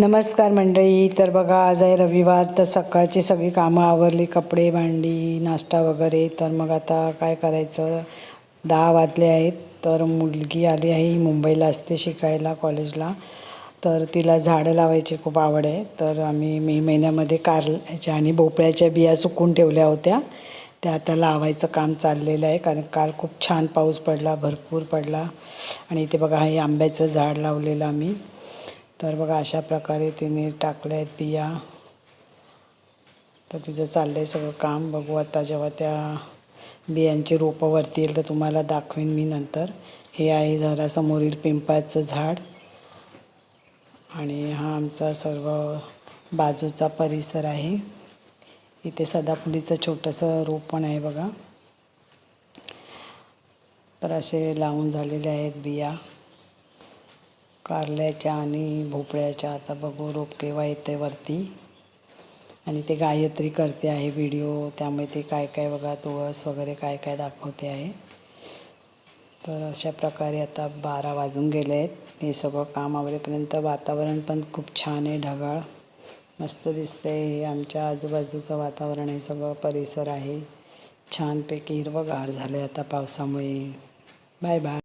नमस्कार मंडळी तर बघा आज आहे रविवार तर सकाळची सगळी कामं आवरली कपडे भांडी नाश्ता वगैरे. तर मग आता काय करायचं? दहा वाजले आहेत तर मुलगी आली आहे मुंबईला असते शिकायला कॉलेजला. तर तिला झाडं लावायची खूप आवड आहे. तर आम्ही मे महिन्यामध्ये कारल्याच्या आणि भोपळ्याच्या बिया सुकून ठेवल्या होत्या. त्या आता लावायचं काम चाललेलं आहे कारण काल खूप छान पाऊस पडला भरपूर पडला. आणि इथे बघा हे आंब्याचं झाड लावलेलं आम्ही. तर बघा अशा प्रकारे तिने टाकल्या आहेत बिया तर तिचं चाललं आहे सगळं काम. बघू आता जेव्हा त्या बियांची रोपं वरती येईल तर तुम्हाला दाखवीन मी नंतर. हे आहे जरा समोरील पिंपळाचं झाड. आणि हा आमचा सर्व बाजूचा परिसर आहे. इथे सदाफुलीचं छोटंसं रोप पण आहे बघा. तर असे लावून झालेले आहेत बिया. कारल्याच्या आणि भोपळ्याच्या आता बघू रोप केव्हा येते वरती. आणि ते गायत्री करते आहे व्हिडिओ त्यामुळे ते काय काय बघा तुळस वगैरे काय काय दाखवते आहे. तर अशा प्रकारे आता बारा वाजून गेले आहेत. हे सगळं काम आवरेपर्यंत वातावरण पण खूप छान आहे ढगाळ. मस्त दिसतंय. हे आमच्या आजूबाजूचं वातावरण आहे सगळं परिसर आहे. छानपैकी हिरवंगार झालं आहे आता पावसामुळे. Bye bye.